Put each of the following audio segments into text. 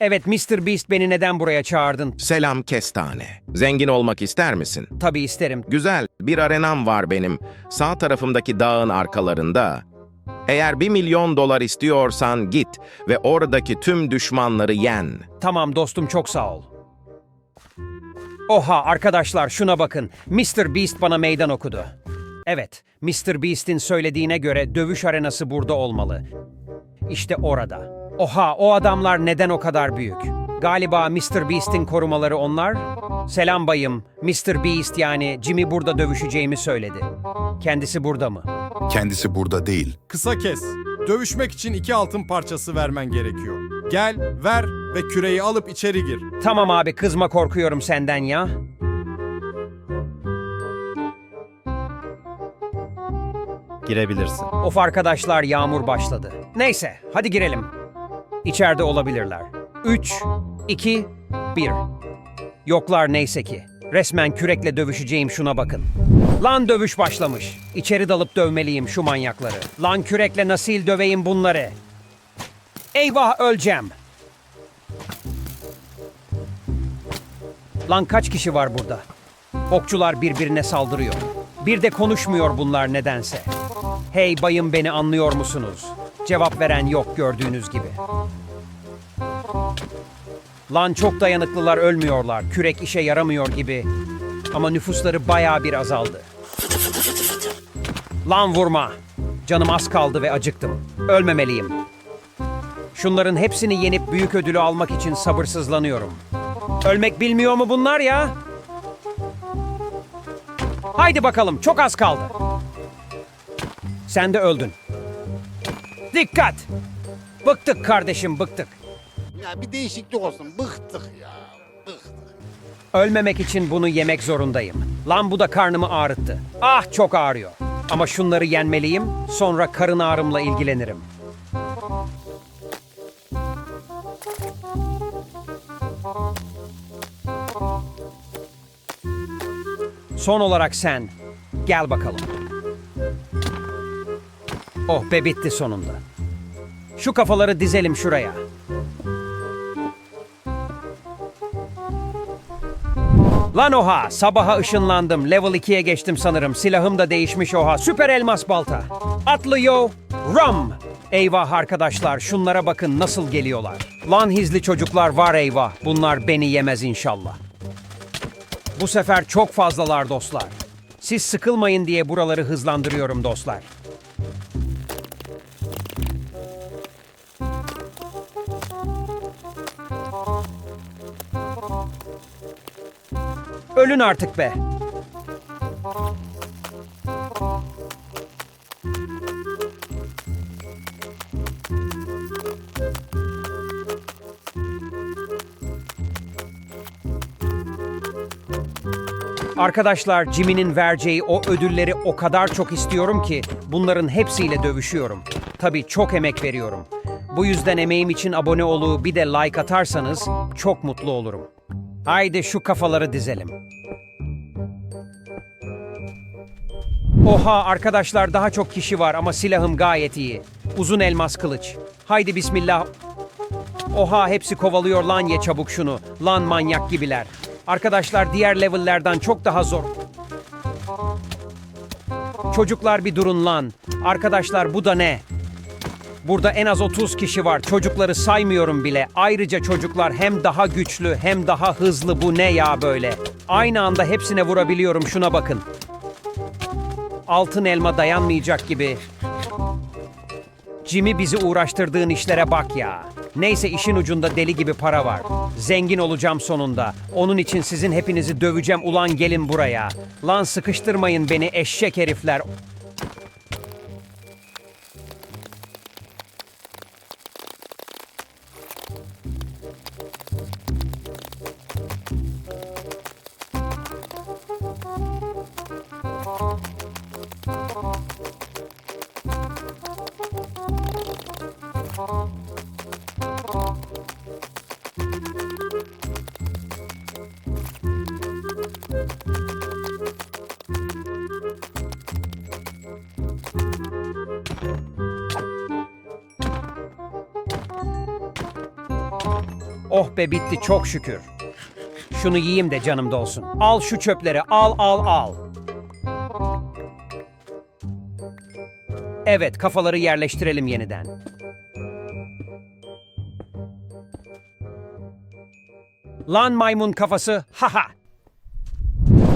Evet Mr. Beast beni neden buraya çağırdın? Selam kestane. Zengin olmak ister misin? Tabii isterim. Güzel, bir arenam var benim. Sağ tarafımdaki dağın arkalarında. Eğer bir milyon dolar istiyorsan git ve oradaki tüm düşmanları yen. Tamam dostum çok sağ ol. Oha arkadaşlar şuna bakın. Mr. Beast bana meydan okudu. Evet, Mr. Beast'in söylediğine göre dövüş arenası burada olmalı. İşte orada. Oha o adamlar neden o kadar büyük? Galiba Mr. Beast'in korumaları onlar. Selam bayım. Mr. Beast yani Jimmy burada dövüşeceğimi söyledi. Kendisi burada mı? Kendisi burada değil. Kısa kes. Dövüşmek için iki altın parçası vermen gerekiyor. Gel, ver ve küreyi alıp içeri gir. Tamam abi kızma korkuyorum senden ya. Girebilirsin. Of arkadaşlar yağmur başladı. Neyse hadi girelim. İçeride olabilirler. 3, 2, 1. Yoklar neyse ki. Resmen kürekle dövüşeceğim şuna bakın. Lan dövüş başlamış. İçeri dalıp dövmeliyim şu manyakları. Lan kürekle nasıl döveyim bunları? Eyvah öleceğim. Lan kaç kişi var burada? Okçular birbirine saldırıyor. Bir de konuşmuyor bunlar nedense. Hey bayım beni anlıyor musunuz? Cevap veren yok gördüğünüz gibi. Lan çok dayanıklılar ölmüyorlar. Kürek işe yaramıyor gibi. Ama nüfusları bayağı bir azaldı. Lan vurma. Canım az kaldı ve acıktım. Ölmemeliyim. Şunların hepsini yenip büyük ödülü almak için sabırsızlanıyorum. Ölmek bilmiyor mu bunlar ya? Haydi bakalım çok az kaldı. Sen de öldün. Dikkat! Bıktık kardeşim bıktık. Ya bir değişiklik olsun. Bıktık ya. Bıktık. Ölmemek için bunu yemek zorundayım. Lan bu da karnımı ağrıttı. Ah çok ağrıyor. Ama şunları yenmeliyim, sonra karın ağrımla ilgilenirim. Son olarak sen. Gel bakalım. Oh be bitti sonunda. Şu kafaları dizelim şuraya. Lan oha! Sabaha ışınlandım. Level 2'ye geçtim sanırım. Silahım da değişmiş oha. Süper elmas balta. Atlıyor. Rum! Eyvah arkadaşlar şunlara bakın nasıl geliyorlar. Lan hizli çocuklar var eyvah. Bunlar beni yemez inşallah. Bu sefer çok fazlalar dostlar. Siz sıkılmayın diye buraları hızlandırıyorum dostlar. Ölün artık be. Arkadaşlar Jimmy'nin vereceği o ödülleri o kadar çok istiyorum ki bunların hepsiyle dövüşüyorum. Tabii çok emek veriyorum. Bu yüzden emeğim için abone olup bir de like atarsanız çok mutlu olurum. Haydi şu kafaları dizelim. Oha arkadaşlar daha çok kişi var ama silahım gayet iyi. Uzun elmas kılıç. Haydi bismillah. Oha hepsi kovalıyor lan ye çabuk şunu. Lan manyak gibiler. Arkadaşlar diğer levellerden çok daha zor. Çocuklar bir durun lan. Arkadaşlar bu da ne? Burada en az 30 kişi var. Çocukları saymıyorum bile. Ayrıca çocuklar hem daha güçlü hem daha hızlı. Bu ne ya böyle? Aynı anda hepsine vurabiliyorum. Şuna bakın. Altın elma dayanmayacak gibi. Jimmy bizi uğraştırdığın işlere bak ya. Neyse işin ucunda deli gibi para var. Zengin olacağım sonunda. Onun için sizin hepinizi döveceğim ulan gelin buraya. Lan sıkıştırmayın beni eşek herifler. Oh be bitti çok şükür. Şunu yiyeyim de canım dolsun. Al şu çöpleri al al al. Evet kafaları yerleştirelim yeniden. Lan maymun kafası haha.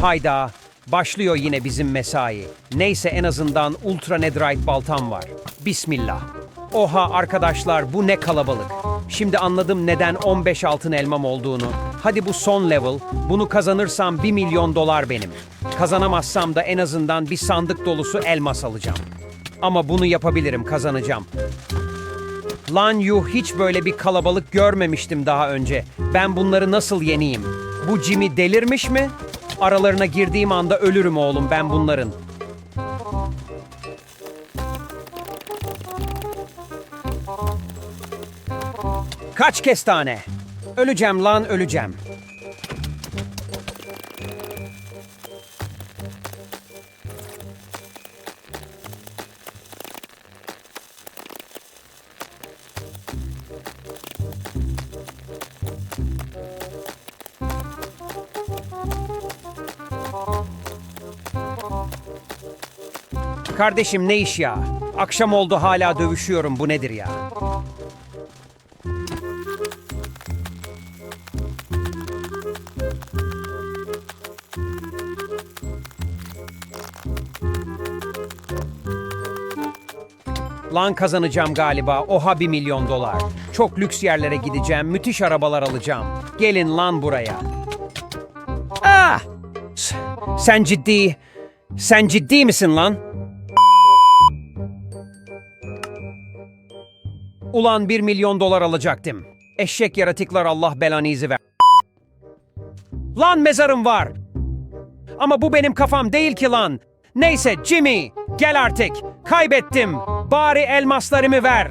Hayda başlıyor yine bizim mesai. Neyse en azından ultra netherite baltam var. Bismillah. Oha arkadaşlar bu ne kalabalık. Şimdi anladım neden 15 altın elmam olduğunu. Hadi bu son level. Bunu kazanırsam 1 milyon dolar benim. Kazanamazsam da en azından bir sandık dolusu elmas alacağım. Ama bunu yapabilirim kazanacağım. Lan yuh hiç böyle bir kalabalık görmemiştim daha önce. Ben bunları nasıl yeneyim? Bu Jimmy delirmiş mi? Aralarına girdiğim anda ölürüm oğlum ben bunların. Kaç kestane? Öleceğim lan öleceğim. Kardeşim ne iş ya? Akşam oldu hala dövüşüyorum bu nedir ya? Lan kazanacağım galiba. Oha bir milyon dolar. Çok lüks yerlere gideceğim. Müthiş arabalar alacağım. Gelin lan buraya. Ah! Sen ciddi... Sen ciddi misin lan? Ulan bir milyon dolar alacaktım. Eşek yaratıklar Allah belanızı ver. Lan mezarım var. Ama bu benim kafam değil ki lan. Neyse Jimmy gel artık. Kaybettim. Bari elmaslarımı ver.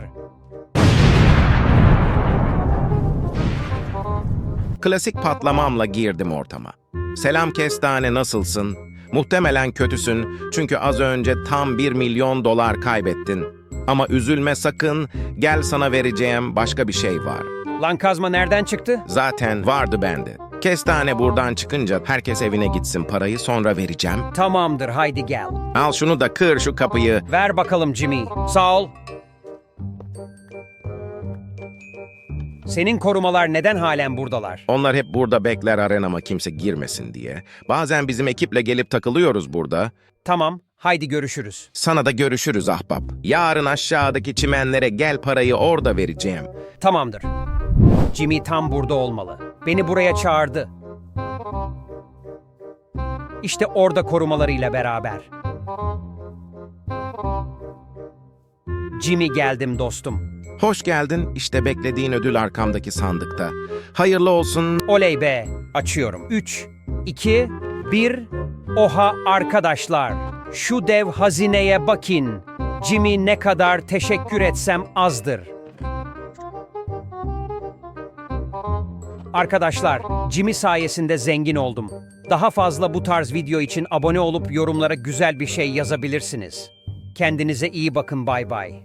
Klasik patlamamla girdim ortama. Selam kestane nasılsın? Muhtemelen kötüsün çünkü az önce tam 1 milyon dolar kaybettin. Ama üzülme sakın, gel sana vereceğim başka bir şey var. Lan kazma nereden çıktı? Zaten vardı bende. Kestane buradan çıkınca herkes evine gitsin parayı sonra vereceğim. Tamamdır haydi gel. Al şunu da kır şu kapıyı. Ver bakalım Jimmy. Sağ ol. Senin korumalar neden halen buradalar? Onlar hep burada bekler arenama kimse girmesin diye. Bazen bizim ekiple gelip takılıyoruz burada. Tamam, haydi görüşürüz. Sana da görüşürüz ahbap. Yarın aşağıdaki çimenlere gel parayı orada vereceğim. Tamamdır. Jimmy tam burada olmalı. Beni buraya çağırdı. İşte orada korumalarıyla beraber. Jimmy geldim dostum. Hoş geldin. İşte beklediğin ödül arkamdaki sandıkta. Hayırlı olsun. Oley be! Açıyorum. 3, 2, 1. Oha arkadaşlar! Şu dev hazineye bakın. Jimmy ne kadar teşekkür etsem azdır. Arkadaşlar, Jimmy sayesinde zengin oldum. Daha fazla bu tarz video için abone olup yorumlara güzel bir şey yazabilirsiniz. Kendinize iyi bakın bay bay.